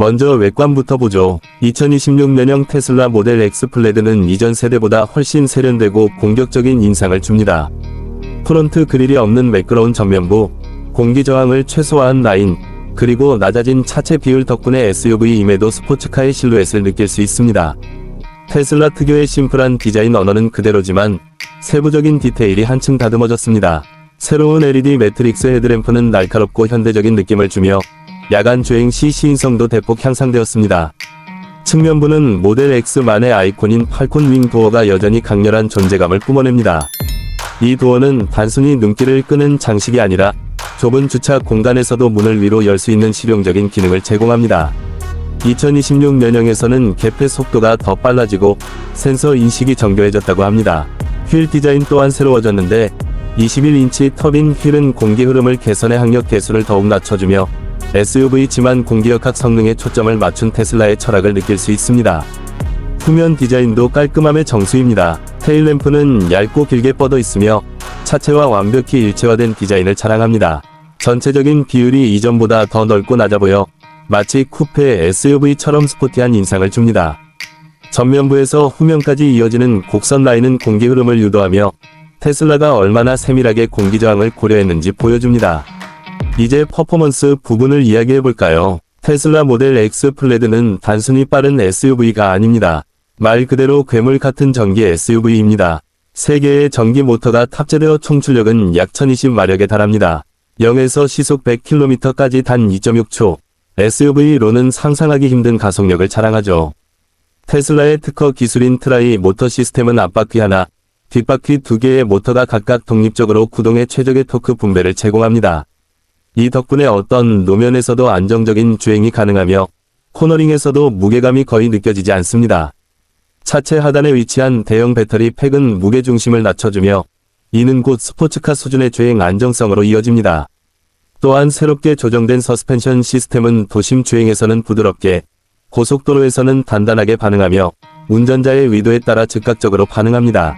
먼저 외관부터 보죠. 2026년형 테슬라 모델 X 플레드는 이전 세대보다 훨씬 세련되고 공격적인 인상을 줍니다. 프론트 그릴이 없는 매끄러운 전면부, 공기 저항을 최소화한 라인, 그리고 낮아진 차체 비율 덕분에 SUV임에도 스포츠카의 실루엣을 느낄 수 있습니다. 테슬라 특유의 심플한 디자인 언어는 그대로지만 세부적인 디테일이 한층 다듬어졌습니다. 새로운 LED 매트릭스 헤드램프는 날카롭고 현대적인 느낌을 주며 야간 주행 시 시인성도 대폭 향상되었습니다. 측면부는 모델 X만의 아이콘인 팔콘 윙 도어가 여전히 강렬한 존재감을 뿜어냅니다. 이 도어는 단순히 눈길을 끄는 장식이 아니라 좁은 주차 공간에서도 문을 위로 열 수 있는 실용적인 기능을 제공합니다. 2026 년형에서는 개폐 속도가 더 빨라지고 센서 인식이 정교해졌다고 합니다. 휠 디자인 또한 새로워졌는데 21인치 터빈 휠은 공기 흐름을 개선해 항력 개수를 더욱 낮춰주며 SUV지만 공기역학 성능에 초점을 맞춘 테슬라의 철학을 느낄 수 있습니다. 후면 디자인도 깔끔함의 정수입니다. 테일램프는 얇고 길게 뻗어 있으며 차체와 완벽히 일체화된 디자인을 자랑합니다. 전체적인 비율이 이전보다 더 넓고 낮아 보여 마치 쿠페 SUV처럼 스포티한 인상을 줍니다. 전면부에서 후면까지 이어지는 곡선 라인은 공기 흐름을 유도하며 테슬라가 얼마나 세밀하게 공기 저항을 고려했는지 보여줍니다. 이제 퍼포먼스 부분을 이야기해 볼까요? 테슬라 모델 X 플레드는 단순히 빠른 SUV가 아닙니다. 말 그대로 괴물 같은 전기 SUV입니다. 3개의 전기 모터가 탑재되어 총 출력은 약 1020마력에 달합니다. 0에서 시속 100km까지 단 2.6초. SUV로는 상상하기 힘든 가속력을 자랑하죠. 테슬라의 특허 기술인 트라이 모터 시스템은 앞바퀴 하나, 뒷바퀴 두 개의 모터가 각각 독립적으로 구동의 최적의 토크 분배를 제공합니다. 이 덕분에 어떤 노면에서도 안정적인 주행이 가능하며 코너링에서도 무게감이 거의 느껴지지 않습니다. 차체 하단에 위치한 대형 배터리 팩은 무게 중심을 낮춰주며 이는 곧 스포츠카 수준의 주행 안정성으로 이어집니다. 또한 새롭게 조정된 서스펜션 시스템은 도심 주행에서는 부드럽게, 고속도로에서는 단단하게 반응하며 운전자의 의도에 따라 즉각적으로 반응합니다.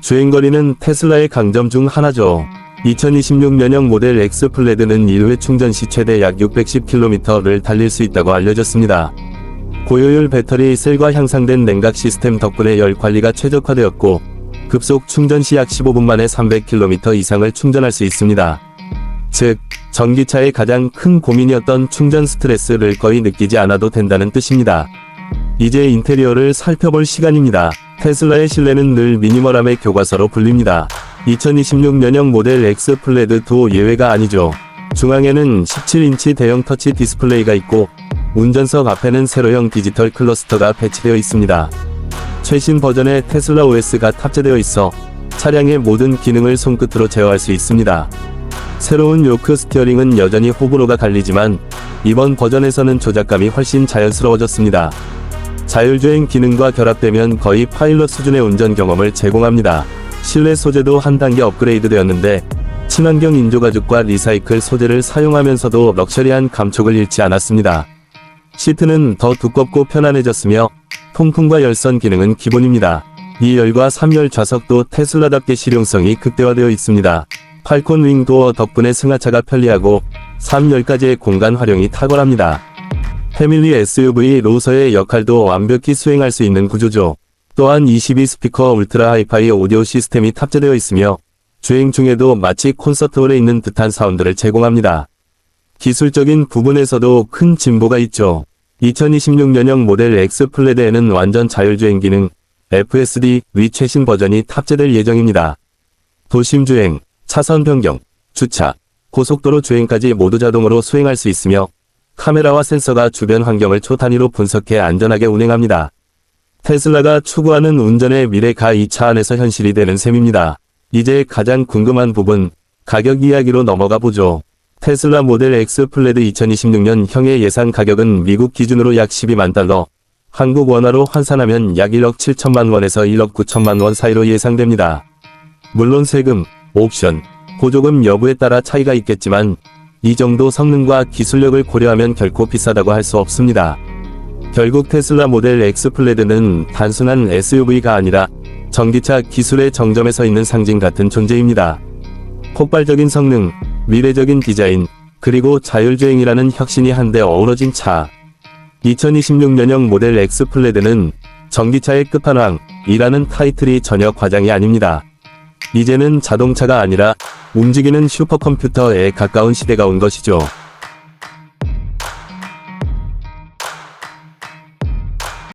주행거리는 테슬라의 강점 중 하나죠. 2026년형 모델 X 플레드는 1회 충전 시 최대 약 610km를 달릴 수 있다고 알려졌습니다. 고효율 배터리 셀과 향상된 냉각 시스템 덕분에 열 관리가 최적화되었고 급속 충전 시 약 15분 만에 300km 이상을 충전할 수 있습니다. 즉, 전기차의 가장 큰 고민이었던 충전 스트레스를 거의 느끼지 않아도 된다는 뜻입니다. 이제 인테리어를 살펴볼 시간입니다. 테슬라의 실내는 늘 미니멀함의 교과서로 불립니다. 2026년형 모델 X 플레드도 예외가 아니죠. 중앙에는 17인치 대형 터치 디스플레이가 있고 운전석 앞에는 세로형 디지털 클러스터가 배치되어 있습니다. 최신 버전의 테슬라 OS가 탑재되어 있어 차량의 모든 기능을 손끝으로 제어할 수 있습니다. 새로운 요크 스티어링은 여전히 호불호가 갈리지만 이번 버전에서는 조작감이 훨씬 자연스러워졌습니다. 자율주행 기능과 결합되면 거의 파일럿 수준의 운전 경험을 제공합니다. 실내 소재도 한 단계 업그레이드 되었는데 친환경 인조가죽과 리사이클 소재를 사용하면서도 럭셔리한 감촉을 잃지 않았습니다. 시트는 더 두껍고 편안해졌으며 통풍과 열선 기능은 기본입니다. 2열과 3열 좌석도 테슬라답게 실용성이 극대화되어 있습니다. 팔콘 윙 도어 덕분에 승하차가 편리하고 3열까지의 공간 활용이 탁월합니다. 패밀리 SUV 로서의 역할도 완벽히 수행할 수 있는 구조죠. 또한 22 스피커 울트라 하이파이 오디오 시스템이 탑재되어 있으며 주행 중에도 마치 콘서트홀에 있는 듯한 사운드를 제공합니다. 기술적인 부분에서도 큰 진보가 있죠. 2026년형 모델 X 플레드에는 완전 자율주행 기능 FSD 위 최신 버전이 탑재될 예정입니다. 도심 주행, 차선 변경, 주차, 고속도로 주행까지 모두 자동으로 수행할 수 있으며 카메라와 센서가 주변 환경을 초단위로 분석해 안전하게 운행합니다. 테슬라가 추구하는 운전의 미래가 이 차 안에서 현실이 되는 셈입니다. 이제 가장 궁금한 부분, 가격 이야기로 넘어가 보죠. 테슬라 모델 X 플레드 2026년 형의 예상 가격은 미국 기준으로 약 12만 달러, 한국 원화로 환산하면 약 1억 7천만 원에서 1억 9천만 원 사이로 예상됩니다. 물론 세금, 옵션, 보조금 여부에 따라 차이가 있겠지만 이 정도 성능과 기술력을 고려하면 결코 비싸다고 할 수 없습니다. 결국 테슬라 모델 X 플레드는 단순한 SUV가 아니라 전기차 기술의 정점에 서 있는 상징 같은 존재입니다. 폭발적인 성능, 미래적인 디자인, 그리고 자율주행이라는 혁신이 한데 어우러진 차. 2026년형 모델 X 플레드는 전기차의 끝판왕이라는 타이틀이 전혀 과장이 아닙니다. 이제는 자동차가 아니라 움직이는 슈퍼컴퓨터에 가까운 시대가 온 것이죠.